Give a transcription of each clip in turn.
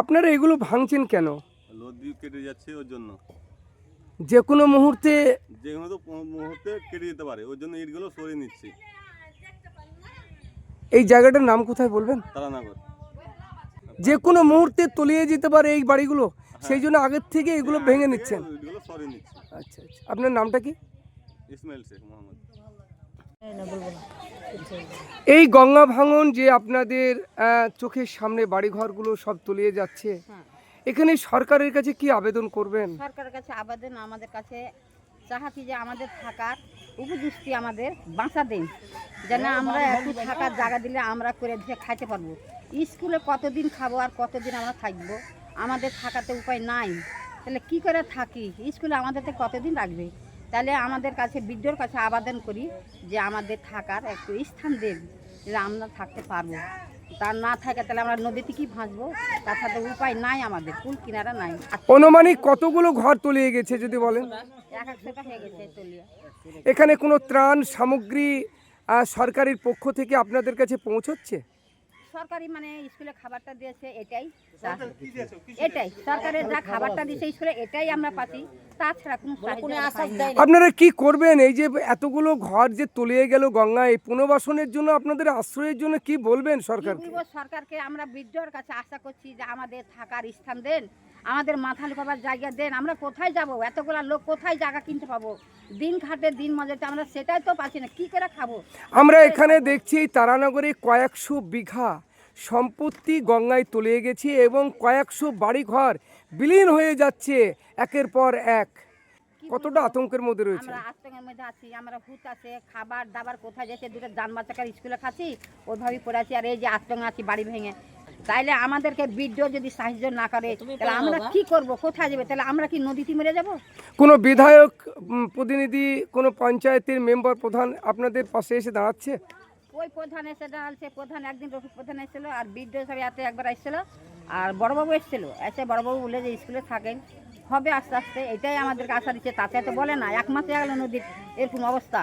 আপনারা এগুলো ভাঙছেন কেন? নদী কেটে যাচ্ছে ওর জন্য। যে কোনো মুহূর্তে যে কোনো মুহূর্তে কেটে যেতে পারে ওর জন্য ইটগুলো সরিয়ে নিচ্ছি। এই জায়গাটার নাম কোথায় বলবেন? তারানগর। যে কোনো মুহূর্তে তলিয়ে যেতে পারে এই বাড়িগুলো সেই জন্য আগের থেকে এগুলো ভেঙে নিচ্ছেন। আচ্ছা আচ্ছা। আপনার নামটা কি? ইসমাইল শেখ মোহাম্মদ। এই গঙ্গা ভাঙন যে আপনাদের চোখের সামনে বাড়িঘরগুলো সব তলিয়ে যাচ্ছে হ্যাঁ। এখানে সরকারের কাছে কি আবেদন করবেন? সরকারের কাছে আবেদন আমাদের কাছে চাহাতি যে আমাদের থাকার উপযুক্তি আমাদের বাঁচা দেন। যেন আমরা একটু থাকার জায়গা দিলে আমরা করে দিয়ে খাইতে পারব। স্কুলে কতদিন খাব আর কতদিন আমরা থাকব? আমাদের থাকাতে উপায় নাই। তাহলে কি করে থাকি? স্কুলে আমাদের কতদিন রাখবে? তাহলে আমাদের কাছে বৃদ্ধর কাছে আবেদন করি যে আমাদের থাকার একটু স্থান দেন যে আমরা থাকতে পারব। তার না থাকে তাহলে আমরা নদীতে কি ভাসবো? তাছাড়া উপায় নাই আমাদের কুল কিনারা নাই। অনুমানিক কতগুলো ঘর তলিয়ে গেছে যদি বলেন? এখানে কোনো ত্রাণ সামগ্রী সরকারের পক্ষ থেকে আপনাদের কাছে পৌঁছচ্ছে? সরকারি মানে স্কুলে খাবারটা দিয়েছে এটাই। এটাই সরকারের যা খাবারটা দিয়েছে স্কুলে এটাই আমরা পাচ্ছি। তাছাড়া কোনো সাহায্য আমরা পাইনি। আপনারা কি করবেন? এই যে এতগুলো ঘর যে তলিয়ে গেল গঙ্গায় পুনর্বাসনের জন্য আপনাদের আশ্রয়ের জন্য কি বলবেন কি সরকারকে? বলব সরকারকে আমরা বৃদ্ধর কাছে আশা করছি যে আমাদের থাকার স্থান দেন আমাদের মাথা লুকাবার জায়গা দেন। আমরা কোথায় যাব? এতগুলা লোক কোথায় জায়গা কিনতে পাবো? দিন খাটে দিন মজাতে আমরা সেটাই তো পাচ্ছি না। কি করে আমরা এখানে দেখছি তারানগরে কয়েকশো বিঘা সম্পত্তি গঙ্গায় তলিয়ে গেছে এবং কয়েকশো বাড়িঘর বিলীন হয়ে যাচ্ছে একের পর এক। কতটা আতঙ্কের মধ্যে রয়েছে? আমরা আতঙ্কের মধ্যে আছি, আমরা হুত আছে, খাবার দাবার কোথায় যাচ্ছে, দুটো যান বাচ্চাকার স্কুলে খাচ্ছি, ওইভাবেই পড়ে আছি আর এই যে আতঙ্ক আছি, বাড়ি ভেঙে। তাইলে আমাদেরকে বিদ্যুৎ যদি সাহায্য না করে তাহলে আমরা কি করব? কোথায় যাবে? তাহলে আমরা কি নদীতে মেরে যাব? কোনো বিধায়ক প্রতিনিধি কোনো পঞ্চায়েতের মেম্বার প্রধান আপনাদের পাশে এসে দাঁড়াচ্ছে? ওই প্রধান এসে দাঁড়াচ্ছে। প্রধান একদিন রফিক প্রধান এসেছিল আর বিদ্যুৎ সব এতে একবার এসেছিল আর বড়বাবু এসেছিল। এসে বড়বাবু বলে যে স্কুলে থাকেন। হবে আস্তে আস্তে। এটাই আমাদেরকে আশা দিচ্ছে। তাতে তো বলে না। এক মাসে গেল নদীর এরকম অবস্থা।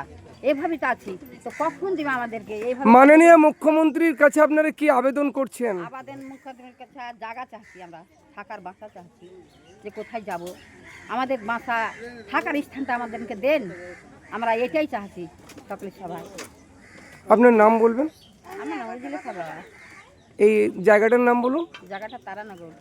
এভাবেই তো আছি। তো কখন দিবে আমাদেরকে? এইভাবে মাননীয় মুখ্যমন্ত্রীর কাছে আপনারা কি আবেদন করছেন? আবাদের মুখ্যমন্ত্রীর কাছে জায়গা চাচ্ছি আমরা থাকার বাসা চাচ্ছি যে কোথায় যাব। আমাদের বাসা থাকার স্থানটা আমাদেরকে দেন। আমরা এটাই চাচ্ছি সকলে সবাই আপনার নাম বলবেন? আমরা না ওইগুলো সবাই এই জায়গাটার নাম বলুন। জায়গাটা তারানগর।